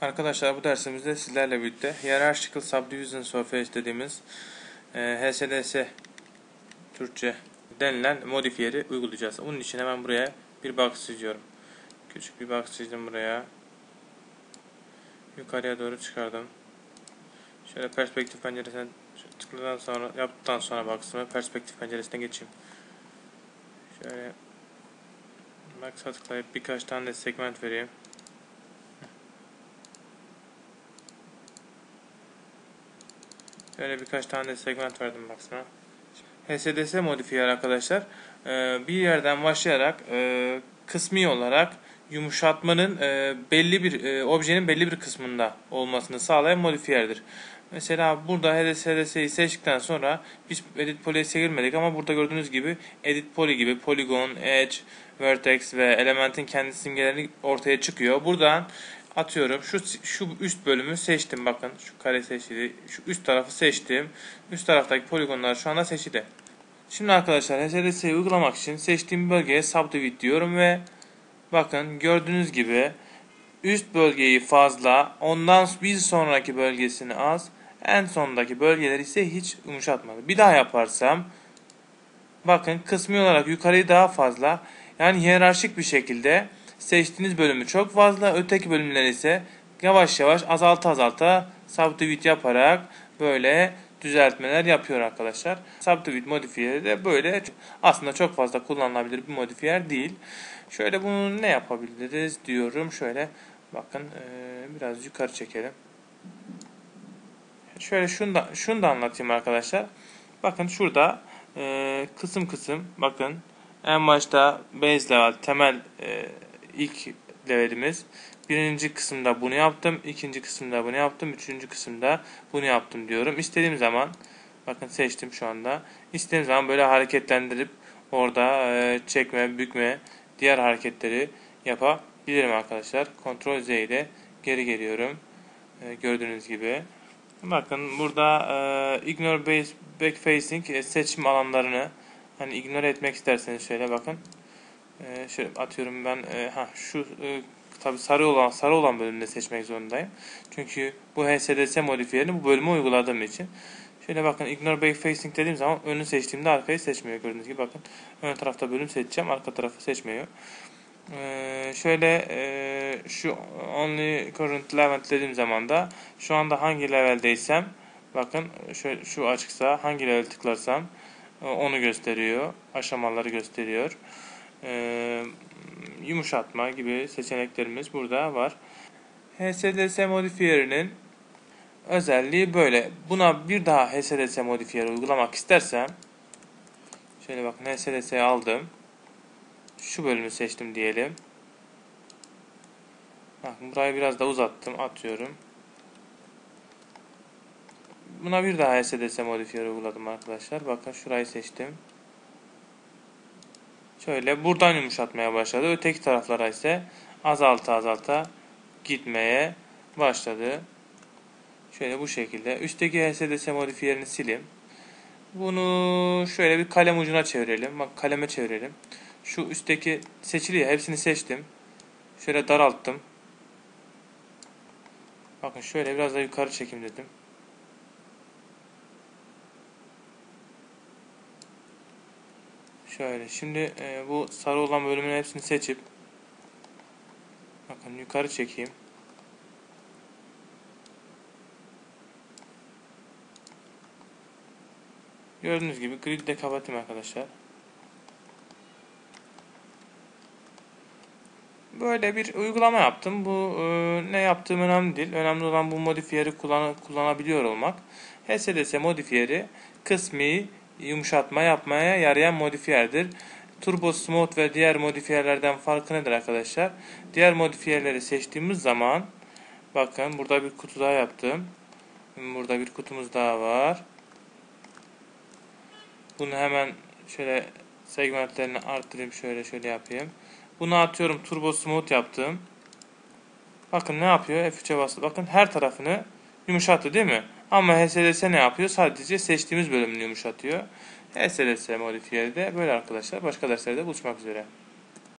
Arkadaşlar bu dersimizde sizlerle birlikte Hierarchical Subdivision Surface dediğimiz e, HSDS Türkçe denilen modifiyeri uygulayacağız. Bunun için hemen buraya bir box çiziyorum. Küçük bir box çizdim buraya. Yukarıya doğru çıkardım. Şöyle perspektif penceresine tıkladıktan sonra yaptıktan sonra box'ımı perspektif penceresine geçeyim. Şöyle box'a tıklayıp birkaç tane segment vereyim. Şöyle birkaç tane de segment verdim baksana. HSDS modifiyer arkadaşlar e, bir yerden başlayarak e, kısmi olarak yumuşatmanın e, belli bir objenin belli bir kısmında olmasını sağlayan modifiyerdir. Mesela burada HDS'yi seçtikten sonra biz edit poly'e girmedik ama burada gördüğünüz gibi edit poly gibi polygon, edge, vertex ve elementin kendi simgeleri ortaya çıkıyor. Buradan atıyorum şu şu üst bölümü seçtim bakın şu kare seçili şu üst tarafı seçtim. Üst taraftaki poligonlar şu anda seçili. Şimdi arkadaşlar HSDS'yi uygulamak için seçtiğim bölgeye subdivide diyorum ve bakın gördüğünüz gibi üst bölgeyi fazla ondan bir sonraki bölgesini az en sondaki bölgeler ise hiç yumuşatmadı. Bir daha yaparsam bakın kısmi olarak yukarıyı daha fazla yani hiyerarşik bir şekilde Seçtiğiniz bölümü çok fazla, öteki bölümler ise yavaş yavaş azalta azalta subdivide yaparak böyle düzeltmeler yapıyor arkadaşlar. Subdivide modifiyeri de böyle aslında çok fazla kullanılabilir bir modifiyer değil. Şöyle bunu ne yapabiliriz diyorum. Şöyle bakın biraz yukarı çekelim. Şöyle şunu da, şunu da anlatayım arkadaşlar. Bakın şurada kısım kısım bakın en başta base level temel ilk levelimiz. Birinci kısımda bunu yaptım. ikinci kısımda bunu yaptım. Üçüncü kısımda bunu yaptım diyorum. İstediğim zaman bakın seçtim şu anda. İstediğim zaman böyle hareketlendirip orada e, çekme, bükme, diğer hareketleri yapabilirim arkadaşlar. Ctrl Z ile geri geliyorum. E, gördüğünüz gibi. Bakın burada e, ignore base back facing seçim alanlarını hani ignore etmek isterseniz şöyle bakın. Ee, şöyle atıyorum ben e, ha şu e, tabi sarı olan sarı olan bölümde seçmek zorundayım. Çünkü bu HSDS modifiyerini bu bölüme uyguladığım için. Şöyle bakın ignore back facing dediğim zaman önü seçtiğimde arkayı seçmiyor gördüğünüz gibi bakın. Ön tarafta bölüm seçeceğim arka tarafı seçmiyor. Ee, şöyle e, şu only current level dediğim zaman da şu anda hangi leveldeysem bakın şöyle, şu açıksa hangi level tıklarsam e, onu gösteriyor. Aşamaları gösteriyor e, yumuşatma gibi seçeneklerimiz burada var. HSDS modifiyerinin özelliği böyle. Buna bir daha HSDS modifiyeri uygulamak istersem şöyle bakın HSDS'yi aldım. Şu bölümü seçtim diyelim. Bakın burayı biraz da uzattım. Atıyorum. Buna bir daha HSDS modifiyeri uyguladım arkadaşlar. Bakın şurayı seçtim. Şöyle buradan yumuşatmaya başladı. Öteki taraflara ise azalta azalta gitmeye başladı. Şöyle bu şekilde. Üstteki HSDS modifiyerini sileyim. Bunu şöyle bir kalem ucuna çevirelim. Bak kaleme çevirelim. Şu üstteki seçili hepsini seçtim. Şöyle daralttım. Bakın şöyle biraz da yukarı çekim dedim. Şöyle şimdi e, bu sarı olan bölümün hepsini seçip bakın yukarı çekeyim. Gördüğünüz gibi grid de kapatayım arkadaşlar. Böyle bir uygulama yaptım. Bu e, ne yaptığım önemli değil. Önemli olan bu modifiyeri kullan kullanabiliyor olmak. HSDS modifiyeri kısmi yumuşatma yapmaya yarayan modifiyerdir. Turbo Smooth ve diğer modifiyerlerden farkı nedir arkadaşlar? Diğer modifiyerleri seçtiğimiz zaman bakın burada bir kutu daha yaptım. Burada bir kutumuz daha var. Bunu hemen şöyle segmentlerini arttırayım şöyle şöyle yapayım. Bunu atıyorum Turbo Smooth yaptım. Bakın ne yapıyor? F3'e bastı. Bakın her tarafını yumuşattı değil mi? Ama HSDS ne yapıyor? Sadece seçtiğimiz bölümünü yumuşatıyor. HSDS modifiyeli de böyle arkadaşlar. Başka derslerde buluşmak üzere.